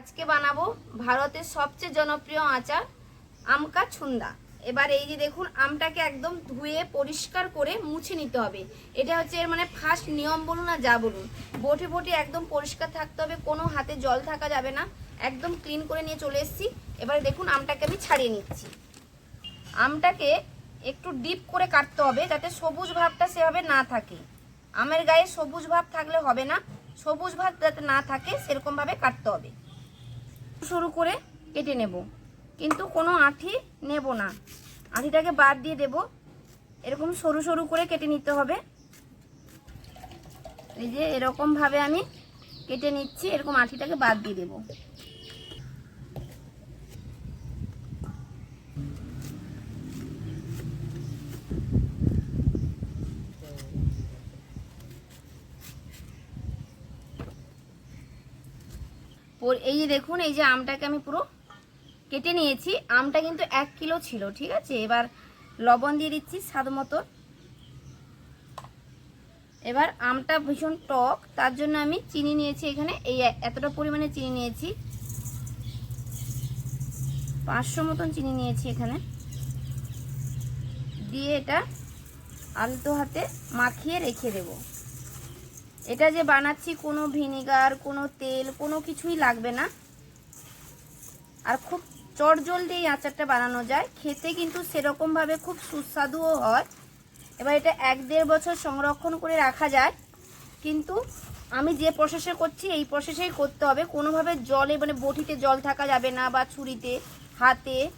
আজকে বানাবো ভারতের সবচেয়ে জনপ্রিয় আচার আমকা ছুন্দা। এবার এই যে দেখুন, আমটাকে একদম ধুয়ে পরিষ্কার করে মুছে নিতে হবে। এটা হচ্ছে এর মানে ফার্স্ট নিয়ম বলুন আর যা বলুন। বটে বটে একদম পরিষ্কার থাকতে হবে, কোনো হাতে জল থাকা যাবে না। একদম ক্লিন করে নিয়ে চলে এসেছি। এবারে দেখুন, আমটাকে আমি ছাড়িয়ে নিচ্ছি। আমটাকে একটু ডিপ করে কাটতে হবে যাতে সবুজ ভাবটা সেভাবে না থাকে। আমের গায়ে সবুজ ভাব থাকলে হবে না। সবুজ ভাব যাতে না থাকে, সেরকমভাবে কাটতে হবে। সরু করে কেটে নেব। কিন্তু কোনো আঁঠি নেব না। আঁঠিটাকে বাদ দিয়ে দেব। এরকম সরু সরু করে কেটে নিতে হবে। এই যে এরকমভাবে আমি কেটে নিচ্ছি। এরকম আঁঠিটাকে বাদ দিয়ে দেবো। এই যে দেখুন, এই যে আমটাকে আমি পুরো কেটে নিয়েছি। আমটা কিন্তু এক কিলো ছিল, ঠিক আছে? এবার লবণ দিয়ে দিচ্ছি স্বাদ মতো। এবার আমটা ভীষণ টক, তার জন্য আমি চিনি নিয়েছি এখানে। এই এতটা পরিমাণে চিনি নিয়েছি। পাঁচশো মতন চিনি নিয়েছি এখানে। দিয়ে এটা আলতো হাতে মাখিয়ে রেখে দেবো। এটা যে বানাচ্ছি, কোনো ভিনিগার, কোনো তেল, কোনো কিছুই লাগবে না। আর খুব চটজলদি এই আচারটা বানানো যায়। খেতে কিন্তু সেরকমভাবে খুব সুস্বাদুও হয়। এবার এটা এক দেড় বছর সংরক্ষণ করে রাখা যায়। কিন্তু আমি যে প্রসেসে করছি, এই প্রসেসেই করতে হবে। কোনোভাবে জলে মানে বটিতে জল থাকা যাবে না বা ছুরিতে, হাতে,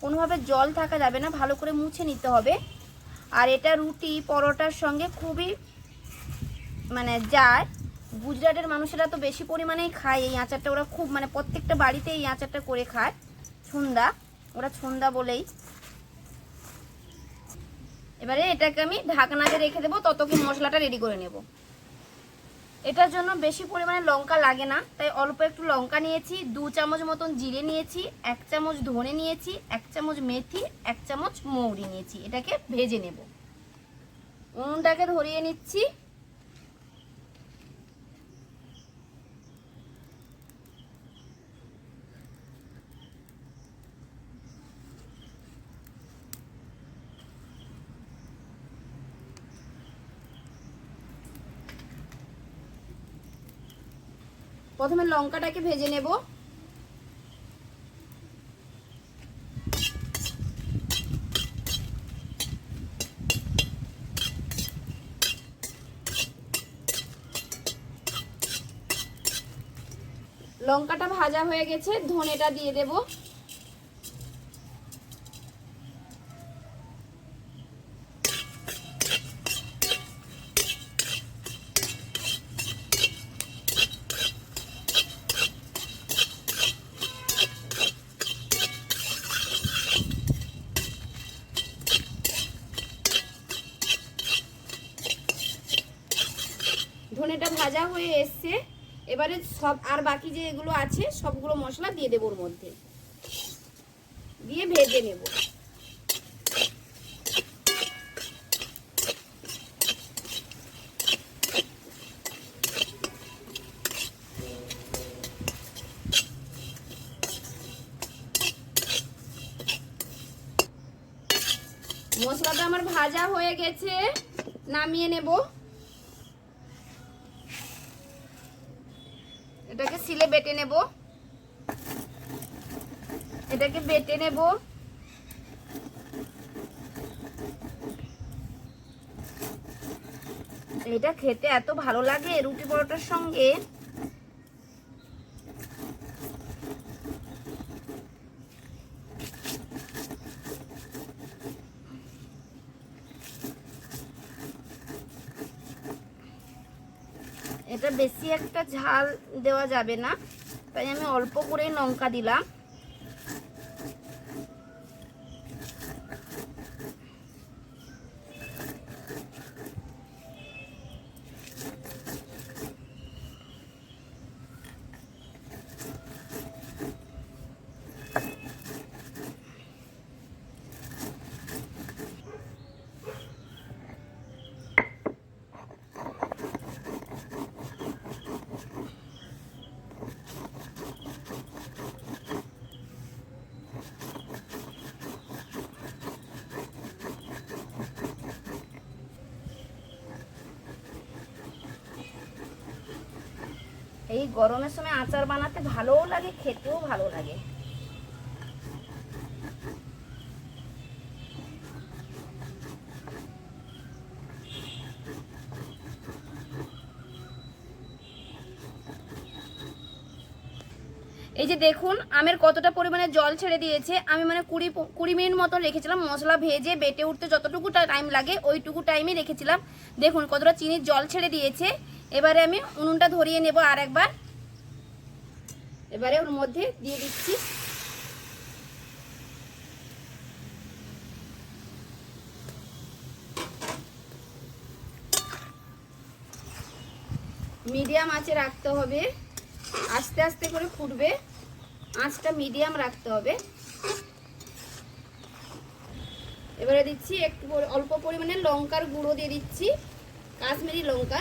কোনোভাবে জল থাকা যাবে না। ভালো করে মুছে নিতে হবে। আর এটা রুটি, পরোটার সঙ্গে খুবই মানে যায়, গুজরাটের মানুষেরা তো বেশি পরিমাণেই খায় এই আচারটা। ওরা খুব মানে প্রত্যেকটা বাড়িতে এই আচারটা করে খায়। ছুন্দা, ওরা ছুন্দা বলেই। এবারে এটাকে আমি ঢাকনাতে রেখে দেবো, ততক্ষণ মশলাটা রেডি করে নেব। এটার জন্য বেশি পরিমাণে লঙ্কা লাগে না, তাই অল্প একটু লঙ্কা নিয়েছি, দু চামচ মতন জিরে নিয়েছি, এক চামচ ধনে নিয়েছি, এক চামচ মেথি, এক চামচ মৌরি নিয়েছি। এটাকে ভেজে নেব। উনুনটাকে ধরিয়ে নিচ্ছি। প্রথমে লঙ্কাটাকে ভেজে নেব। লঙ্কাটা ভাজা হয়ে গেছে ধনেটা দিয়ে দেব ধনেটা ভাজা হয়ে এসছে। এবারে সব আর বাকি যে এগুলো আছে, সবগুলো মশলা দিয়ে দেবো ওর মধ্যে। দিয়ে ভেজে নেব। মশলাটা আমার ভাজা হয়ে গেছে, নামিয়ে নেব এটাকে সিলে বেটে নেব। এটাকে বেটে নেব। এটা খেতে এত ভালো লাগে রুটি পরোটার সঙ্গে। এটা বেশি একটা ঝাল দেওয়া যাবে না। তাই আমি অল্প করেই লঙ্কা দিলাম। এই গরমের সময় আচার বানাতে ভালোও লাগে, খেতেও ভালো লাগে। এই যে দেখুন, আমের কতটা পরিমাণে জল ছেড়ে দিয়েছে। আমি মানে কুড়ি কুড়ি মিনিট মতো রেখেছিলাম, মশলা ভেজে বেটে উঠতে যতটুকু টাইম লাগে, ওইটুকু টাইমে রেখেছিলাম। দেখুন কতটা চিনির জল ছেড়ে দিয়েছে। এবারে আমি উনুনটা ধরিয়ে নেব আর একবার। এবারে ওর মধ্যে দিয়ে দিচ্ছি। মিডিয়াম আঁচে রাখতে হবে। আস্তে আস্তে করে ফুটবে। আঁচটা মিডিয়াম রাখতে হবে। এবারে দিচ্ছি একটু অল্প পরিমাণে লঙ্কার গুঁড়ো দিয়ে দিচ্ছি। কাশ্মীরি লঙ্কা।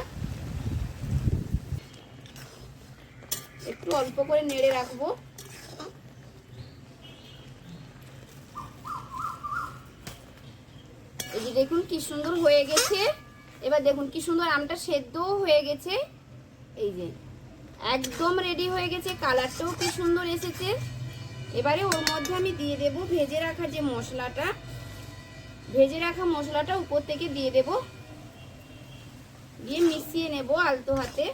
একটু অল্প করে নেড়ে রাখব। এই যে দেখুন কি সুন্দর হয়ে গেছে। এবার দেখুন কি সুন্দর আমটা সেদ্ধও হয়ে গেছে। এই যে একদম রেডি হয়ে গেছে কালারটাও কি সুন্দর এসেছে। এবারে ওর মধ্যে আমি দিয়ে দেব ভেজে রাখা যে মশলাটা। ভেজে রাখা মশলাটা উপর থেকে দিয়ে দেব। দিয়ে মিশিয়ে নেব আলতো হাতে।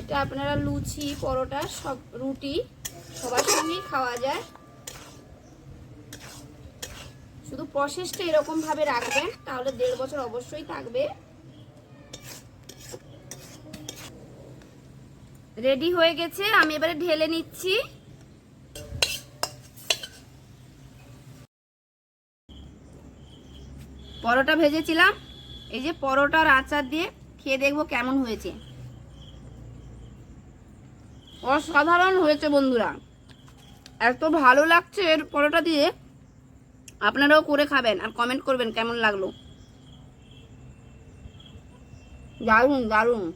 এটা আপনারা লুচি, পরোটা, সব রুটি সবার সঙ্গেই খাওয়া যায়। শুধু প্রসেসটা এরকম ভাবে রাখবেন, তাহলে দেড় বছর অবশ্যই থাকবে। রেডি হয়ে গেছে, আমি এবারে ঢেলে নিচ্ছি। পরোটা ভেজেছিলাম, এই যে পরোটার আচার দিয়ে খেয়ে দেখব কেমন হয়েছে। অসাধারণ হয়েছে বন্ধুরা। এত ভালো লাগছে এর পরোটা দিয়ে। আপনারাও করে খাবেন আর কমেন্ট করবেন কেমন লাগল। দারুণ দারুণ।